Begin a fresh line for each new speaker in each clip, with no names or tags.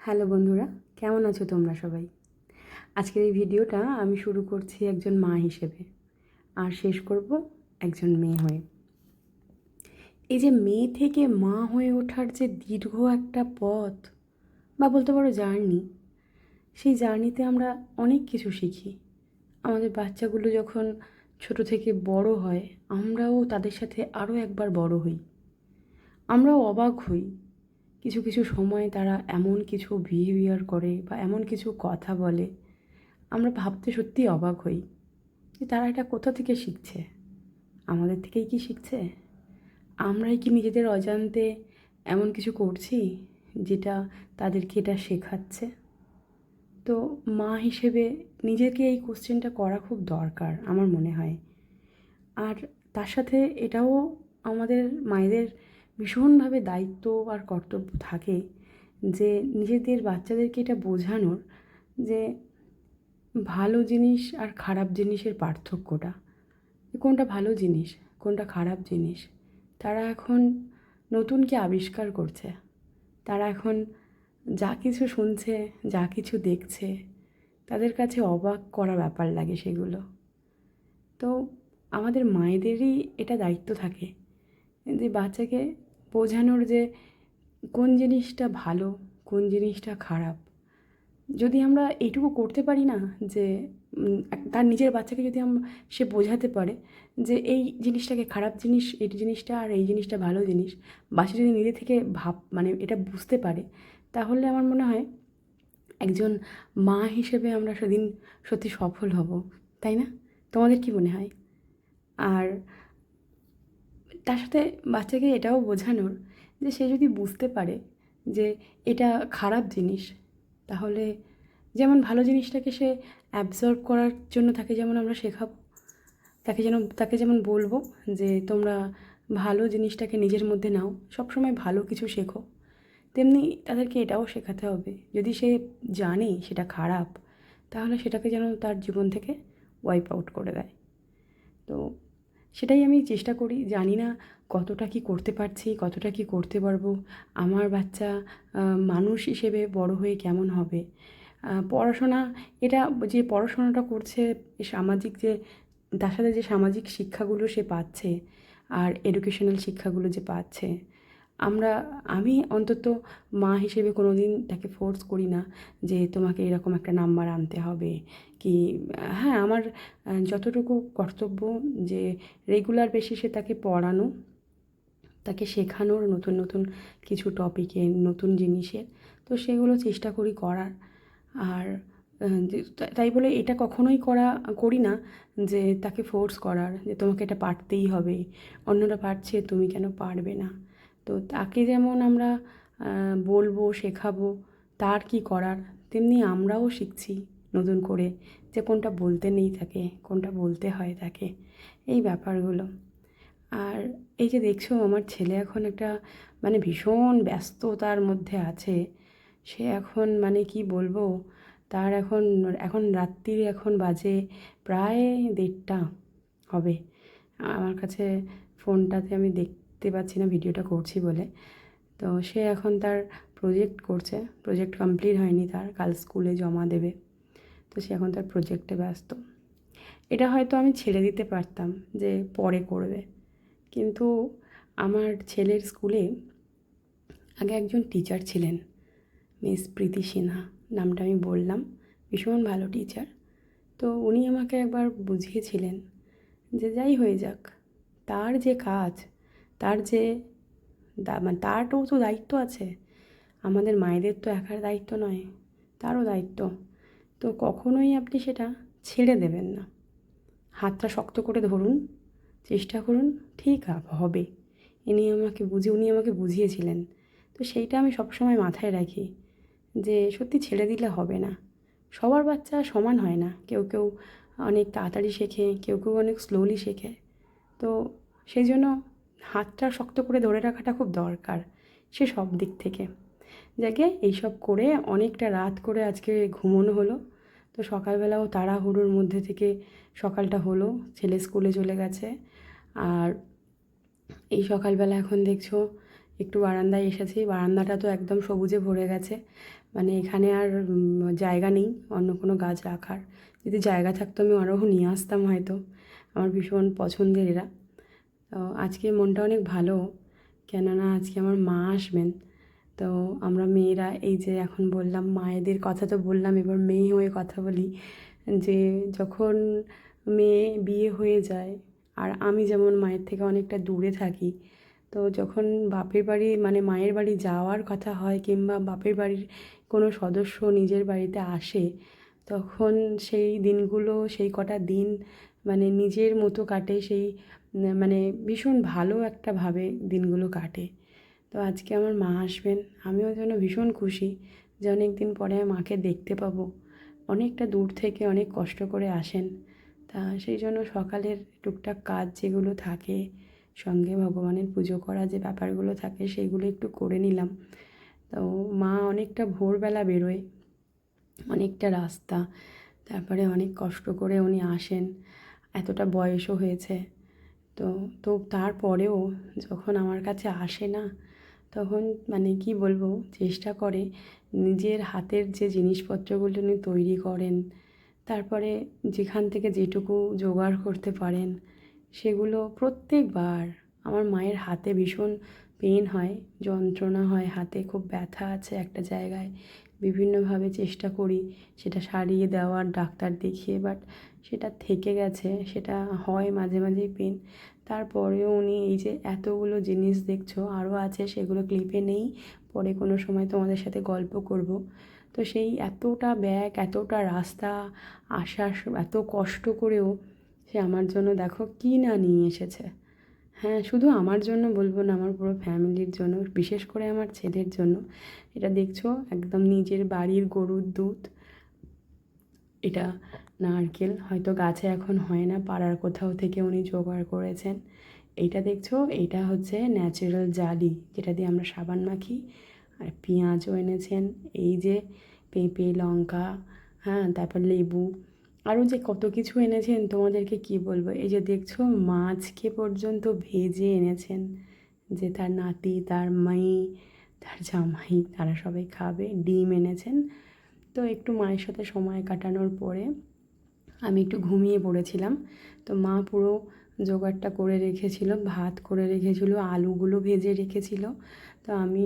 Hello বন্ধুরা, কেমন আছো তোমরা সবাই? আজকের এই ভিডিওটা আমি শুরু করছি একজন মা হিসেবে আর শেষ করব একজন মেয়ে হয়ে। এই যে মেয়ে থেকে মা হয়ে ওঠার যে দীর্ঘ একটা পথ বা বলতে পারো জার্নি, সেই জার্নিতে আমরা অনেক কিছু শিখি। আমাদের বাচ্চাগুলো যখন ছোট থেকে বড় হয়, আমরাও তাদের সাথে আরও একবার বড় হই। আমরাও অবাক হই কিছু কিছু সময় তারা এমন কিছু বিহেভিয়ার করে বা এমন কিছু কথা বলে, আমরা ভাবতে সত্যিই অবাক হই যে তারা এটা কোথা থেকে শিখছে? আমাদের থেকেই কি শিখছে? আমরাই কি নিজেদের অজান্তে এমন কিছু করছি যেটা তাদেরকে এটা শেখাচ্ছে? তো মা হিসেবে নিজেকে এই কোশ্চেনটা করা খুব দরকার আমার মনে হয়। আর তার সাথে এটাও আমাদের মায়েদের ভীষণভাবে দায়িত্ব আর কর্তব্য থাকে যে নিজেদের বাচ্চাদেরকে এটা বোঝানোর যে ভালো জিনিস আর খারাপ জিনিসের পার্থক্যটা। কোনটা ভালো জিনিস, কোনটা খারাপ জিনিস। তারা এখন নতুন কি আবিষ্কার করছে। তারা এখন যা কিছু শুনছে, যা কিছু দেখছে, তাদের কাছে অবাক করা ব্যাপার লাগে সেগুলো। তো আমাদের মায়েদেরই এটা দায়িত্ব থাকে যে বাচ্চাকে বোঝানোর যে কোন জিনিসটা ভালো, কোন জিনিসটা খারাপ। যদি আমরা এইটুকু করতে পারি না যে তার নিজের বাচ্চাকে যদি আমরা সে বোঝাতে পারে যে, এই জিনিসটাকে খারাপ জিনিস এই জিনিসটা আর এই জিনিসটা ভালো জিনিস বাচ্চা যদি নিজে থেকে ভাব মানে এটা বুঝতে পারে, তাহলে আমার মনে হয় একজন মা হিসেবে আমরা সেদিন সত্যি সফল হব, তাই না? তোমাদের কি মনে হয়? আর তার সাথে বাচ্চাকে এটাও বোঝানোর যে সে যদি বুঝতে পারে যে এটা খারাপ জিনিস, তাহলে যেমন ভালো জিনিসটাকে সে অ্যাবজর্ব করার জন্য তাকে যেমন আমরা শেখাবো, তাকে যেন, তাকে যেমন বলব যে তোমরা ভালো জিনিসটাকে নিজের মধ্যে নাও, সবসময় ভালো কিছু শেখো, তেমনি তাদেরকে এটাও শেখাতে হবে। যদি সে জানে সেটা খারাপ, তাহলে সেটাকে যেন তার জীবন থেকে ওয়াইপ আউট করে দেয়। তো সেটাই আমি চেষ্টা করি। জানি না কতটা কী করতে পারছি, কতটা কী করতে পারব। আমার বাচ্চা মানুষ হিসেবে বড় হয়ে কেমন হবে? পড়াশোনা, এটা যে পড়াশোনাটা করছে সামাজিক যে, তার সাথে যে সামাজিক শিক্ষাগুলো সে পাচ্ছে, আর এডুকেশনাল শিক্ষাগুলো যে পাচ্ছে আমরা, আমি অন্তত মা হিসেবে কোনো দিন তাকে ফোর্স করি না যে তোমাকে এরকম একটা নাম্বার আনতে হবে কি হ্যাঁ আমার যতটুকু কর্তব্য যে রেগুলার বেসিসে তাকে পড়ানো, তাকে শেখানোর নতুন নতুন কিছু টপিকে নতুন জিনিসের তো সেগুলো চেষ্টা করি করার। আর তাই বলে এটা কখনোই করা, করি না যে তাকে ফোর্স করার, যে তোমাকে এটা পারতেই হবে, অন্যরা পারছে তুমি কেন পারবে না। তো তাকে যেমন আমরা বলব, শেখাবো, তার কি করার? তেমনি আমরাও শিখছি নতুন করে যে কোনটা বলতে নেই তাকে, কোনটা বলতে হয় তাকে, এই ব্যাপারগুলো। আর এই যে দেখছ, আমার ছেলে এখন একটা মানে ভীষণ ব্যস্ততার মধ্যে আছে। সে এখন মানে কি বলব, তার এখন এখন রাত্রির এখন বাজে প্রায় দেড়টা হবে। আমার কাছে ফোনটাতে আমি দেখতে পাচ্ছি না ভিডিওটা করছি বলে। তো সে এখন তার প্রজেক্ট করছে। প্রজেক্ট কমপ্লিট হয়নি তার, কাল স্কুলে জমা দেবে। তো সে এখন তার প্রজেক্টে ব্যস্ত। এটা হয়তো আমি ছেড়ে দিতে পারতাম যে পরে করবে। কিন্তু আমার ছেলের স্কুলে আগে একজন টিচার ছিলেন মিস প্রীতি সিনহা, নামটা আমি বললাম। ভীষণ ভালো টিচার তো উনি আমাকে একবার বুঝিয়েছিলেন যে যাই হয়ে যাক, তার যে কাজ তার যে মানে তারও তো দায়িত্ব আছে। আমাদের মায়েদের তো একার দায়িত্ব নয়, তারও দায়িত্ব। তো কখনোই আপনি সেটা ছেড়ে দেবেন না। হাতটা শক্ত করে ধরুন, চেষ্টা করুন, ঠিক হবে। ইনি আমাকে বুঝি, উনি আমাকে বুঝিয়েছিলেন। তো সেইটা আমি সবসময় মাথায় রাখি যে সত্যি ছেড়ে দিলে হবে না। সবার বাচ্চা সমান হয় না। কেউ কেউ অনেক তাড়াতাড়ি শেখে, কেউ কেউ অনেক স্লোলি শেখে। তো সেই জন্য হাতটা শক্ত করে ধরে রাখাটা খুব দরকার, সে সব দিক থেকে। যাকে এইসব করে অনেকটা রাত করে আজকে ঘুমোনো হলো। তো সকালবেলাও তাড়াহুড়োর মধ্যে থেকে সকালটা হলো, ছেলে স্কুলে চলে গেছে। আর এই সকালবেলা এখন দেখছ, একটু বারান্দায় এসেছি, বারান্দাটা তো একদম সবুজে ভরে গেছে। মানে এখানে আর জায়গা নেই, অন্য কোনো গাছ রাখার। যদি জায়গা থাকতো আমি আরও নিয়ে আসতাম হয়তো। আমার ভীষণ পছন্দের এরা। তো আজকে মনটা অনেক ভালো। কেননা আজকে আমার মা আসবেন। তো আমরা মেয়েরা এই যে এখন বললাম, মায়েদের কথা তো বললাম, এবার মেয়ে হয়ে কথা বলি যে যখন মেয়ে বিয়ে হয়ে যায়, আর আমি যেমন মায়ের থেকে অনেকটা দূরে থাকি, তো যখন বাপের বাড়ি মানে মায়ের বাড়ি যাওয়ার কথা হয় কিংবা বাপের বাড়ির কোনো সদস্য নিজের বাড়িতে আসে, তখন সেই দিনগুলো, সেই কটা দিন মানে নিজের মতো কাটে সেই মানে ভীষণ ভালো একটা ভাবে দিনগুলো কাটে। তো আজকে আমার মা আসবেন, আমিও যেন ভীষণ খুশি যে অনেক দিন পরে মাকে দেখতে পাবো। অনেকটা দূর থেকে অনেক কষ্ট করে আসেন। তা সেই জন্য সকালের টুকটাক কাজ যেগুলো থাকে, সঙ্গে ভগবানের পুজো করা যে ব্যাপারগুলো থাকে সেইগুলো একটু করে নিলাম। তো মা অনেকটা ভোরবেলা বেরোয়, অনেকটা রাস্তা, তারপরে অনেক কষ্ট করে উনি আসেন। এতটা বয়সও হয়েছে। তো তো তারপরেও যখন আমার কাছে আসে না, তখন মানে কি বলব, চেষ্টা করে নিজের হাতের যে জিনিসপত্রগুলো উনি তৈরি করেন, তারপরে যেখান থেকে যেটুকু জোগাড় করতে পারেন, সেগুলো প্রত্যেকবার আমার মায়ের হাতে ভীষণ পেন হয়, যন্ত্রণা হয় হাতে, খুব ব্যথা আছে একটা জায়গায়। বিভিন্নভাবে চেষ্টা করি সেটা সারিয়ে দেওয়ার, ডাক্তার দেখিয়ে বাট সেটা থেকে গেছে, সেটা হয় মাঝে মাঝেই পেন। তারপরেও উনি এই যে এতগুলো জিনিস দেখছ, আরও আছে, সেগুলো ক্লিপে নেই। পরে কোনো সময় তোমাদের সাথে গল্প করব। তো সেই এতটা ব্যাগ, এতটা রাস্তা আসার এত কষ্ট করেও সে আমার জন্য দেখো কী না নিয়ে এসেছে। হ্যাঁ শুধু আমার জন্য বলব না, আমার পুরো ফ্যামিলির জন্য, বিশেষ করে আমার ছেলের জন্য। এটা দেখছ, একদম নিজের বাড়ির গরুর দুধ। এটা নারকেল। হয়তো গাছে এখন হয় না, পাড়ার কোথাও থেকে উনি জোগাড় করেছেন। এইটা দেখছ? এটা হচ্ছে ন্যাচারাল জালি, যেটা দিয়ে আমরা সাবান মাখি। আর পেঁয়াজও এনেছেন। এই যে পেঁপে, লঙ্কা হ্যাঁ তারপর লেবু। আরও যে কত কিছু এনেছেন, তোমাদেরকে কি বলব? এই যে দেখছ, মাছকে পর্যন্ত ভেজে এনেছেন। যে তার নাতি, তার মেয়ে তার জামাই, তারা সবাই খাবে। ডিম এনেছেন। তো একটু মায়ের সাথে সময় কাটানোর পরে আমি একটু ঘুমিয়ে পড়েছিলাম। তো মা পুরো জোগাড়টা করে রেখেছিল, ভাত করে রেখেছিল, আলুগুলো ভেজে রেখেছিল। তো আমি,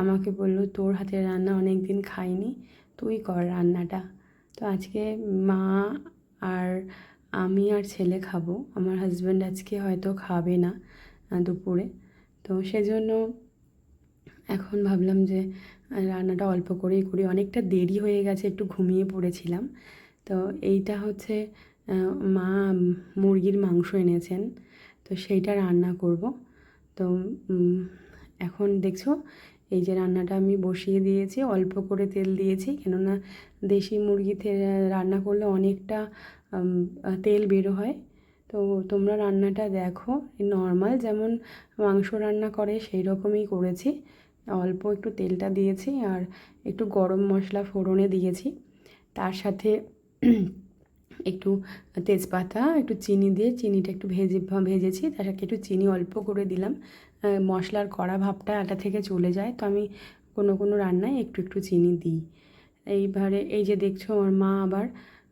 আমাকে বলল, তোর হাতের রান্না অনেক দিন খাইনি, তুই কর রান্নাটা। তো আজকে মা আর আমি আর ছেলে খাব, আমার হাজব্যান্ড আজকে হয়তো খাবে না দুপুরে। তো সেজন্য এখন ভাবলাম যে রান্নাটা অল্প করেই করি। অনেকটা দেরি হয়ে গেছে, একটু ঘুমিয়ে পড়েছিলাম। তো এইটা হচ্ছে মা মুরগির মাংস এনেছেন, তো সেইটা রান্না করব। তো এখন দেখছ, এই যে রান্নাটা আমি বসিয়ে দিয়েছি, অল্প করে তেল দিয়েছি, কেননা দেশি মুরগিতে রান্না করলে অনেকটা তেল বেরো হয়। তো তোমরা রান্নাটা দেখো নর্মাল যেমন মাংস রান্না করে সেই রকমই করেছি। অল্প একটু তেলটা দিয়েছি আর একটু গরম মশলা ফোড়নে দিয়েছি। তার সাথে একটু তেজপাতা, একটু চিনি দিয়ে চিনিটা একটু ভেজে, ভেজেছি। তার সাথে একটু চিনি অল্প করে দিলাম। মশলার কড়া ভাবটা আটা থেকে চলে যায়। তো আমি কোনো কোনো রান্নায় একটু একটু চিনি দিই। এইবারে এই যে দেখছ আমার মা আবার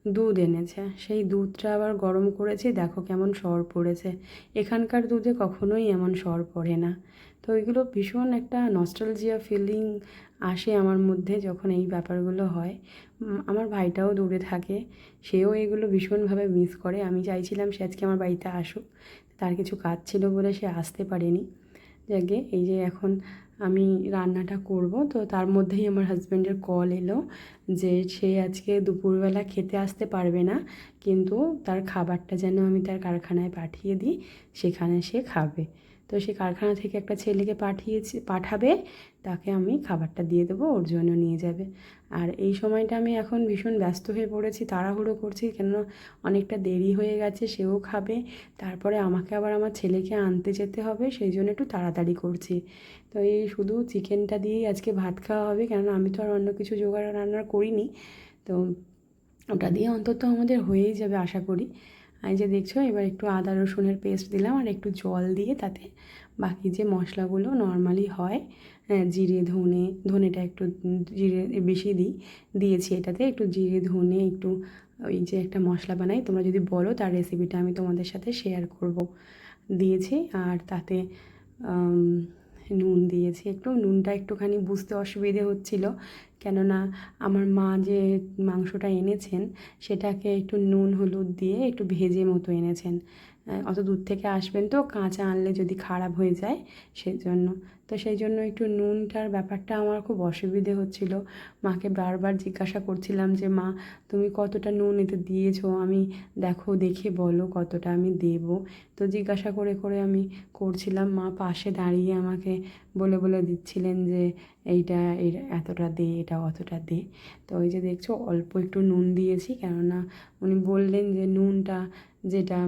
দুধ এনেছে। সেই দুধটা আবার গরম করেছি। দেখো কেমন সর পড়েছে। এখানকার দুধে কখনোই এমন সর পড়ে না। তো ওইগুলো ভীষণ একটা নস্টালজিয়া ফিলিং আসে আমার মধ্যে যখন এই ব্যাপারগুলো হয়। আমার ভাইটাও দূরে থাকে, সেও এগুলো ভীষণভাবে মিস করে। আমি চাইছিলাম সে আজকে আমার বাড়িতে আসুক, তার কিছু কাজ ছিল বলে সে আসতে পারেনি। যাকে এই যে এখন আমি রান্নাটা করব, তো তার মধ্যেই আমার হাজব্যান্ডের কল এলো যে সে আজকে দুপুরবেলা খেতে আসতে পারবে না, কিন্তু তার খাবারটা যেন আমি তার কারখানায় পাঠিয়ে দিই, সেখানে সে খাবে। তো সে কারখানা থেকে একটা ছেলেকে পাঠিয়েছি, পাঠাবে, তাকে আমি খাবারটা দিয়ে দেবো, ওর জন্য নিয়ে যাবে। আর এই সময়টা আমি এখন ভীষণ ব্যস্ত হয়ে পড়েছি, তাড়াহুড়ো করছি কেন অনেকটা দেরি হয়ে গেছে, সেও খাবে। তারপরে আমাকে আবার আমার ছেলেকে আনতে যেতে হবে, সেই জন্য একটু তাড়াতাড়ি করছি। তো এই শুধু চিকেনটা দিয়েই আজকে ভাত খাওয়া হবে, কেননা আমি তো আর অন্য কিছু জোগাড় রান্না করিনি। তো ওটা দিয়ে অন্তত আমাদের হয়েই যাবে, আশা করি। এই যে দেখছ, এবার একটু আদা রসুনের পেস্ট দিলাম আর একটু জল দিয়ে তাতে বাকি যে মশলাগুলো নর্মালি হয় জিরে, ধনে, ধনেটা একটু জিরে বেশি দিই, দিয়েছি এটাতে একটু জিরে, ধনে, একটু ওই যে একটা মশলা বানাই। তোমরা যদি বলো তার রেসিপিটা আমি তোমাদের সাথে শেয়ার করব। দিয়েছি আর তাতে নুন দিয়েছি। একটু নুনটা একটুখানি বুঝতে অসুবিধে হচ্ছিল। কেননা আমার মা যে মাংসটা এনেছেন, সেটাকে একটু নুন, হলুদ দিয়ে একটু ভেজে মতো এনেছেন। অত দূর থেকে আসবেন তো কাঁচা আনলে যদি খারাপ হয়ে যায় সেই জন্য তো সেই জন্য একটু নুনটার ব্যাপারটা আমার খুব অসুবিধে হচ্ছিল। মাকে বারবার জিজ্ঞাসা করছিলাম যে, মা, তুমি কতটা নুন এতে দিয়েছ? আমি দেখো, দেখে বলো কতটা আমি দেব। তো জিজ্ঞাসা করে করে আমি করছিলাম। মা পাশে দাঁড়িয়ে আমাকে বলে বলে দিচ্ছিলেন যে, এইটা এর এতটা দে, এটা অতটা দে। তো ওই যে দেখছ, অল্প একটু নুন দিয়েছি। কেননা উনি বললেন যে, নুনটা যেটা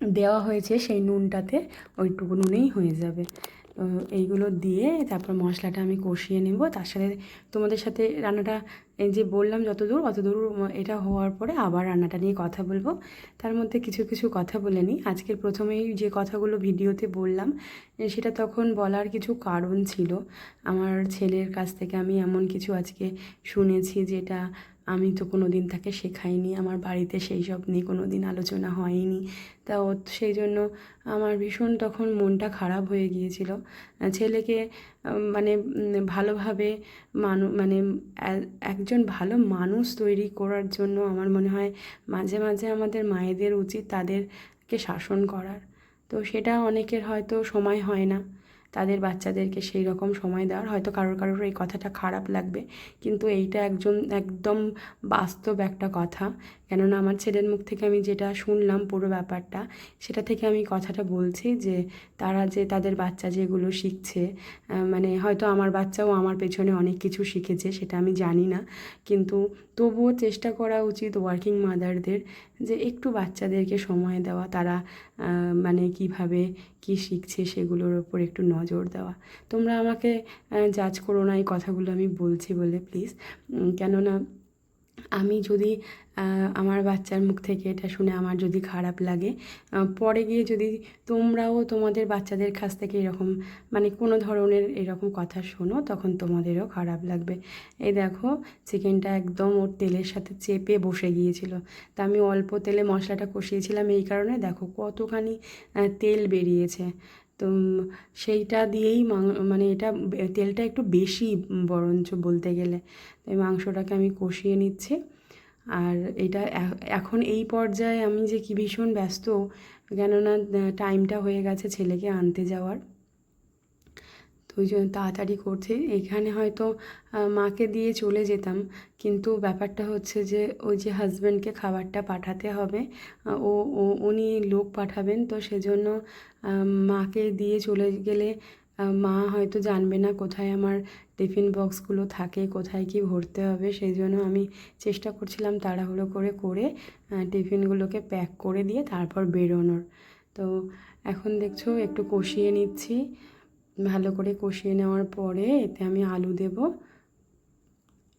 দেওয়া হয়েছে সেই নুনটাতে ওইটুকু নুনেই হয়ে যাবে। এইগুলো দিয়ে তারপর মশলাটা আমি কষিয়ে নেব। তার সাথে তোমাদের সাথে রান্নাটা যে বললাম যত দূর অত দূর এটা হওয়ার পরে আবার রান্নাটা নিয়ে কথা বলব। তার মধ্যে কিছু কিছু কথা বলে নিই। আজকের প্রথমেই যে কথাগুলো ভিডিওতে বললাম সেটা তখন বলার কিছু কারণ ছিল। আমার ছেলের কাছ থেকে আমি এমন কিছু আজকে শুনেছি যেটা আমি তো কোনো দিন তাকে শেখাইনি, আমার বাড়িতে সেই সব নিয়ে কোনো দিন আলোচনা হয়নি। তা ও সেই জন্য আমার ভীষণ তখন মনটা খারাপ হয়ে গিয়েছিল। ছেলেকে মানে ভালোভাবে মানু মানে একজন ভালো মানুষ তৈরি করার জন্য আমার মনে হয় মাঝে মাঝে আমাদের মায়েদের উচিত তাদেরকে শাসন করার। তো সেটা অনেকের হয়তো সময় হয় না। তাদের বাচ্চাদেরকে সেই রকম সময় দেওয়ার। হয়তো কারোর কারোর এই কথাটা খারাপ লাগবে, কিন্তু এইটা একজন একদম বাস্তব একটা কথা। কেননা আমার ছেলের মুখ থেকে আমি যেটা শুনলাম পুরো ব্যাপারটা, সেটা থেকে আমি কথাটা বলছি যে তারা যে তাদের বাচ্চা যেগুলো শিখছে মানে হয়তো আমার বাচ্চাও আমার পেছনে অনেক কিছু শিখেছে, সেটা আমি জানি না। কিন্তু তবুও চেষ্টা করা উচিত ওয়ার্কিং মাদারদের যে একটু বাচ্চাদেরকে সময় দেওয়া, তারা মানে কীভাবে কি শিখছে সেগুলোর ওপর একটু নজর দেওয়া। তোমরা আমাকে জাজ করো না এই কথাগুলো আমি বলছি বলে প্লিজ কেননা আমি যদি আমার বাচ্চার মুখ থেকে এটা শুনে আমার যদি খারাপ লাগে পরে গিয়ে যদি তোমরাও তোমাদের বাচ্চাদের কাছ থেকে এরকম মানে কোনো ধরনের এরকম কথা শোনো, তখন তোমাদেরও খারাপ লাগবে। এই দেখো, চিকেনটা একদম ওর তেলের সাথে চেপে বসে গিয়েছিল। তা আমি অল্প তেলে মশলাটা কষিয়েছিলাম এই কারণে দেখো কতখানি তেল বেরিয়েছে। তো সেইটা দিয়েই মানে এটা তেলটা একটু বেশি বরঞ্চ বলতে গেলে। তাই মাংসটাকে আমি কষিয়ে নিচ্ছি। আর এটা এখন এই পর্যায়ে আমি যে কি ভীষণ ব্যস্ত, কেননা টাইমটা হয়ে গেছে ছেলেকে আনতে যাওয়ার। তো ওই জন্য তাড়াতাড়ি করছে। এখানে হয়তো মাকে দিয়ে চলে যেতাম, কিন্তু ব্যাপারটা হচ্ছে যে, ওই যে হাজব্যান্ডকে খাবারটা পাঠাতে হবে ও, উনি লোক পাঠাবেন, তো সেজন্য মাকে দিয়ে চলে গেলে মা হয়তো জানবে না কোথায় আমার টিফিন বক্সগুলো থাকে, কোথায় কি ভরতে হবে। সেই জন্য আমি চেষ্টা করছিলাম তাড়াহুড়ো করে করে টিফিনগুলোকে প্যাক করে দিয়ে তারপর বেরোনোর। তো এখন দেখছ একটু কষিয়ে নিচ্ছি। ভালো করে কষিয়ে নেওয়ার পরে এতে আমি আলু দেব।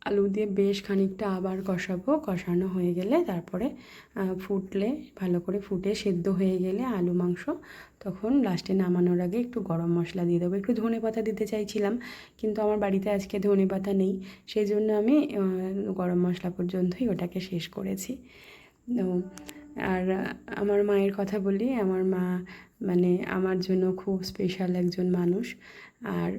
আলু দিয়ে বেশ খানিকটা আবার কষাবো। কষানো হয়ে গেলে তারপরে ফুটলে, ভালো করে ফুটে সেদ্ধ হয়ে গেলে আলু মাংস, তখন লাস্টে নামানোর আগে একটু গরম মশলা দিয়ে দেবো। একটু ধনে পাতা দিতে চাইছিলাম, কিন্তু আমার বাড়িতে আজকে ধনে পাতা নেই সেই জন্য আমি গরম মশলা পর্যন্তই ওটাকে শেষ করেছি। তো, আর আমার মায়ের কথা বলি, আমার মা মানে আমার জন্য খুব স্পেশাল একজন মানুষ, আর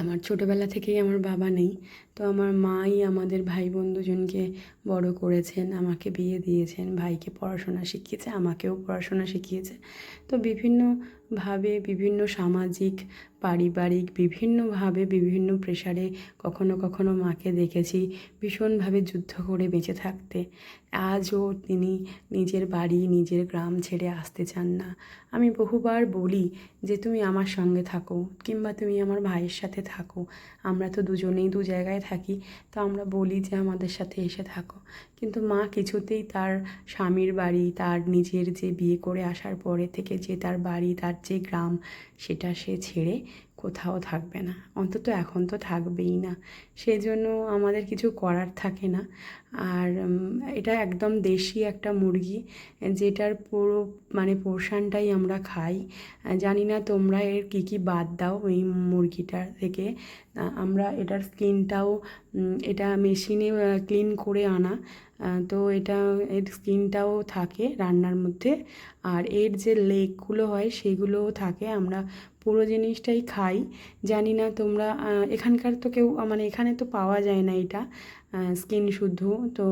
আমার ছোটোবেলা থেকেই আমার বাবা নেই তো আমার মাই আমাদের ভাই বোন দুজনকে বড় করেছেন, আমাকে বিয়ে দিয়েছেন, ভাইকে পড়াশোনা শিখিয়েছে, আমাকেও পড়াশোনা শিখিয়েছে। তো বিভিন্নভাবে, বিভিন্ন সামাজিক, পারিবারিক, বিভিন্নভাবে, বিভিন্ন প্রেশারে কখনো কখনো মাকে দেখেছি ভীষণভাবে যুদ্ধ করে বেঁচে থাকতে। আজও তিনি নিজের বাড়ি, নিজের গ্রাম ছেড়ে আসতে চান না। আমি বহুবার বলি যে, তুমি আমার সঙ্গে থাকো কিংবা তুমি আমার ভাইয়ের সাথে থাকো। আমরা তো দুজনেই দু জায়গায় থাকি, তো আমরা বলি যে আমাদের সাথে এসে থাকো। কিন্তু মা কিছুতেই তার স্বামীর বাড়ি, তার নিজের যে বিয়ে করে আসার পরে থেকে যে তার বাড়ি, তার যে গ্রাম, সেটা সে ছেড়ে কোথাও থাকবে না। অন্তত এখন তো থাকবেই না। সেই জন্য আমাদের কিছু করার থাকে না। আর এটা একদম দেশি একটা মুরগি, যেটার পুরো মানে পোর্শনটাই আমরা খাই। জানি না তোমরা এর কী কী বাদ দাও ওই মুরগিটার থেকে। আমরা এটার স্কিনটাও এটা মেশিনে ক্লিন করে আনা। তো এটা, এর স্কিনটাও থাকে রান্নার মধ্যে। আর এর যে লেগগুলো হয় সেগুলোও থাকে। আমরা পুরো জিনিসটাই খাই। জানি না তোমরা এখানকার তো কেউ মানে এখানে তো পাওয়া যায় না এটা স্কিন শুদ্ধ। তো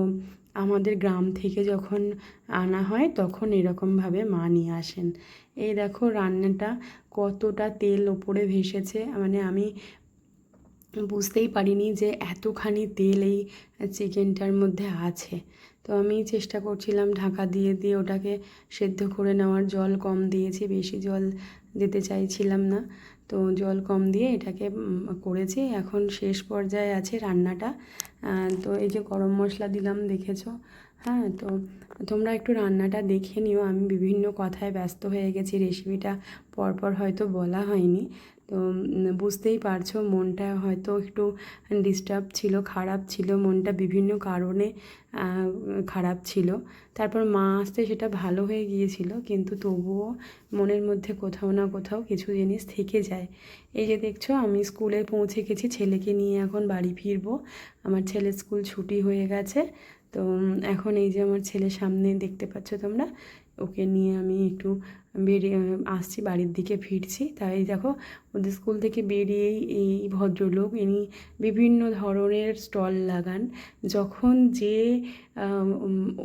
আমাদের গ্রাম থেকে যখন আনা হয়, তখন এরকমভাবে মা নিয়ে আসেন। এই দেখো রান্নাটা কতটা তেল ওপরে ভেসেছে। মানে আমি বুঝতেই পারিনি যে এতখানি তেল এই চিকেনটার মধ্যে আছে। তো আমি চেষ্টা করছিলাম ঢাকা দিয়ে দিয়ে ওটাকে সেদ্ধ করে নেওয়ার। জল কম দিয়েছি, বেশি জল দিতে চাইছিলাম না। তো জল কম দিয়ে এটাকে করেছি। এখন শেষ পর্যায়ে আছে রান্নাটা। তো এই যে গরম মশলা দিলাম, দেখেছ? হ্যাঁ তো তোমরা একটু রান্নাটা দেখে নিও। আমি বিভিন্ন কথায় ব্যস্ত হয়ে গেছি, রেসিপিটা পরপর হয়তো বলা হয়নি। তো বুঝতেই পারছ মনটা হয়তো একটু ডিস্টার্ব ছিল, খারাপ ছিল, মনটা বিভিন্ন কারণে খারাপ ছিল। তারপর মা আসতে সেটা ভালো হয়ে গিয়েছিল, কিন্তু তবুও মনের মধ্যে কোথাও না কোথাও কিছু জিনিস থেকে যায়। এই যে দেখছ, আমি স্কুলে পৌঁছে গেছি, ছেলেকে নিয়ে এখন বাড়ি ফিরবো। আমার ছেলের স্কুল ছুটি হয়ে গেছে, তো এখন এই যে আমার ছেলের সামনে দেখতে পাচ্ছ তোমরা ওকে নিয়ে আমি একটু বেরিয়ে, আসছি বাড়ির দিকে ফিরছি। তাই দেখো, ওদের স্কুল থেকে বেরিয়েই এই ভদ্রলোক, ইনি বিভিন্ন ধরনের স্টল লাগান। যখন যে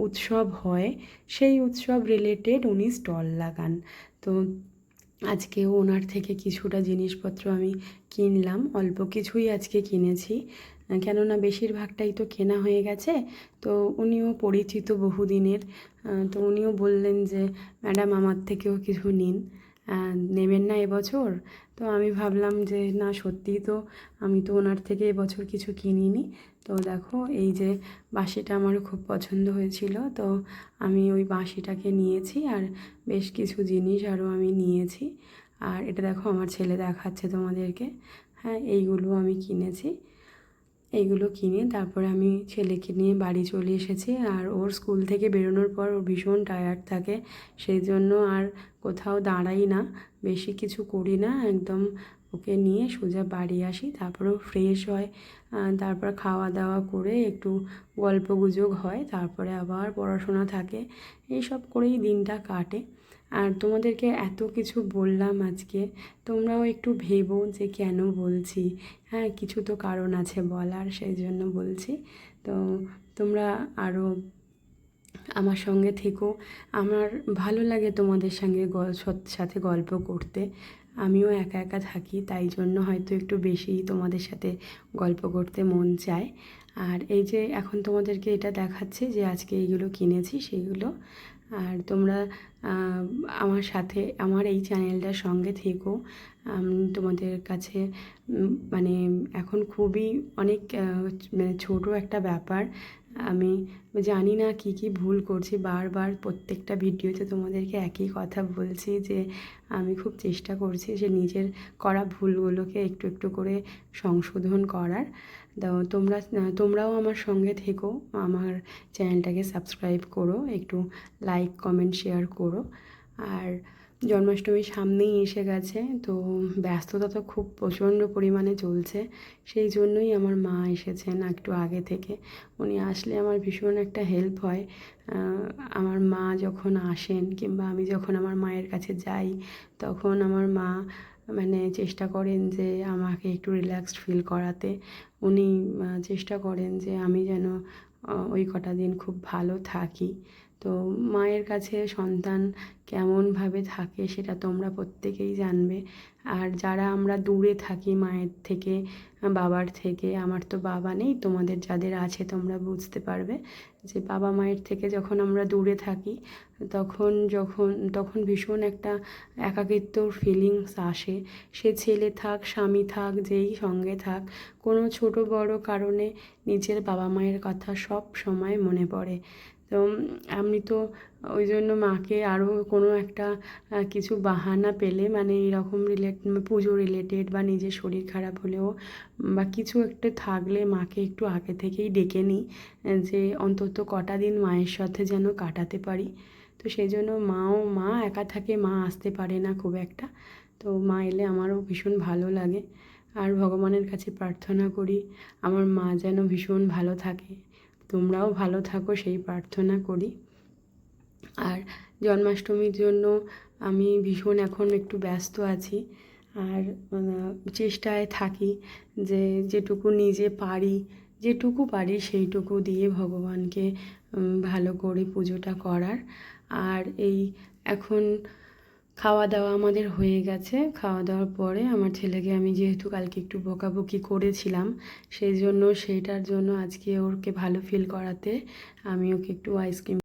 উৎসব হয়, সেই উৎসব রিলেটেড উনি স্টল লাগান। তো আজকে ওনার থেকে কিছুটা জিনিসপত্র আমি কিনলাম, অল্প কিছুই আজকে কিনেছি। কেননা বেশিরভাগটাই তো কেনা হয়ে গেছে, তো উনিও পরিচিত বহুদিনের তো উনিও বললেন যে, ম্যাডাম, আমার থেকেও কিছু নিন। নেবেন না এবছর? তো আমি ভাবলাম যে, না, সত্যিই তো, আমি তো ওনার থেকে এবছর কিছু কিনিনি। তো দেখো, এই যে বাঁশিটা আমার খুব পছন্দ হয়েছিল, তো আমি ওই বাঁশিটাকে নিয়েছি আর বেশ কিছু জিনিস আরও আমি নিয়েছি। আর এটা দেখো, আমার ছেলে দেখাচ্ছে তোমাদেরকে। হ্যাঁ এইগুলো আমি কিনেছি। এইগুলো কিনে তারপরে আমি ছেলেকে নিয়ে বাড়ি চলে এসেছি আর ওর স্কুল থেকে বেরোনোর পর ওর ভীষণ টায়ার্ড থাকে। সেই জন্য আর কোথাও দাঁড়াই না, বেশি কিছু করি না, একদম ওকে নিয়ে সোজা বাড়ি আসি, তারপরেও ফ্রেশ হয়। তারপর খাওয়া দাওয়া করে একটু গল্প গুজব হয়, তারপরে আবার পড়াশোনা থাকে। এই সব করেই দিনটা কাটে। আর তোমাদেরকে এত কিছু বললাম আজকে, তোমরাও একটু ভেবো যে কেন বলছি। হ্যাঁ কিছু তো কারণ আছে বলার সেই জন্য বলছি। তো তোমরা আরও আমার সঙ্গে থেকো। আমার ভালো লাগে তোমাদের সঙ্গে সাথে গল্প করতে। আমিও একা একা থাকি, তাই জন্য হয়তো একটু বেশি তোমাদের সাথে গল্প করতে মন চায়। আর এই যে এখন তোমাদেরকে এটা দেখাচ্ছি যে আজকে এইগুলো কিনেছি, সেইগুলো। আর তোমরা আমার সাথে, আমার এই চ্যানেলটার সঙ্গে থেকো। তোমাদের কাছে মানে এখন খুবই অনেক মানে ছোটো একটা ব্যাপার। আমি জানি না কি কি ভুল করছি, বারবার প্রত্যেকটা ভিডিওতে তোমাদেরকে একই কথা বলছি যে আমি খুব চেষ্টা করছি যে নিজের করা ভুলগুলোকে একটু একটু করে সংশোধন করার। তো তোমরা, তোমরাও আমার সঙ্গে থেকো, আমার চ্যানেলটাকে সাবস্ক্রাইব করো, একটু লাইক, কমেন্ট, শেয়ার করো। আর জন্মাষ্টমী সামনেই এসে গেছে, তো ব্যস্ততা তো খুব প্রচণ্ড পরিমাণে চলছে। সেই জন্যই আমার মা এসেছেন একটু আগে থেকে। উনি আসলে আমার ভীষণ একটা হেল্প হয়। আমার মা যখন আসেন কিংবা আমি যখন আমার মায়ের কাছে যাই, তখন আমার মা মানে চেষ্টা করেন যে আমাকে একটু রিল্যাক্সড ফিল করাতে। উনি চেষ্টা করেন যে আমি যেন ওই কটা দিন খুব ভালো থাকি। তো মায়ের কাছে সন্তান কেমনভাবে থাকে সেটা তোমরা প্রত্যেকেই জানবে। আর যারা আমরা দূরে থাকি মায়ের থেকে, বাবার থেকে, আমার তো বাবা নেই, তোমাদের যাদের আছে তোমরা বুঝতে পারবে যে বাবা মায়ের থেকে যখন আমরা দূরে থাকি, তখন যখন, তখন ভীষণ একটা একাকিত্বর ফিলিংস আসে। সে ছেলে থাক, স্বামী থাক, যেই সঙ্গে থাক, কোনো ছোট বড় কারণে নিজের বাবা মায়ের কথা সব সময় মনে পড়ে। তো আমি তো ওই জন্য মাকে আরও কোনো একটা কিছু বাহানা পেলে মানে এরকম রিলেট পুজো রিলেটেড বা নিজের শরীর খারাপ হলেও বা কিছু একটা থাকলে মাকে একটু আগে থেকেই ডেকে নিই যে অন্তত কটা দিন মায়ের সাথে যেন কাটাতে পারি। তো সেই জন্য মাও, মা একা থাকে, মা আসতে পারে না খুব একটা। তো মা এলে আমারও ভীষণ ভালো লাগে। আর ভগবানের কাছে প্রার্থনা করি, আমার মা যেন ভীষণ ভালো থাকে। তোমরাও ভালো থাকো, সেই প্রার্থনা করি। আর জন্মাষ্টমীর জন্য আমি ভীষণ এখন একটু ব্যস্ত আছি। আর চেষ্টায় থাকি যে যেটুকু নিজে পারি, যেটুকু পারি সেইটুকু দিয়ে ভগবানকে ভালো করে পুজোটা করার। আর এই এখন খাওয়া দাওয়া আমাদের হয়ে গেছে। খাওয়া দাওয়ার পরে আমার ছেলেকে আমি যেহেতু কালকে একটু বকাবকি করেছিলাম, সেই জন্য, সেইটার জন্য আজকে ওরকে ভালো ফিল করাতে আমি ওকে একটু আইসক্রিম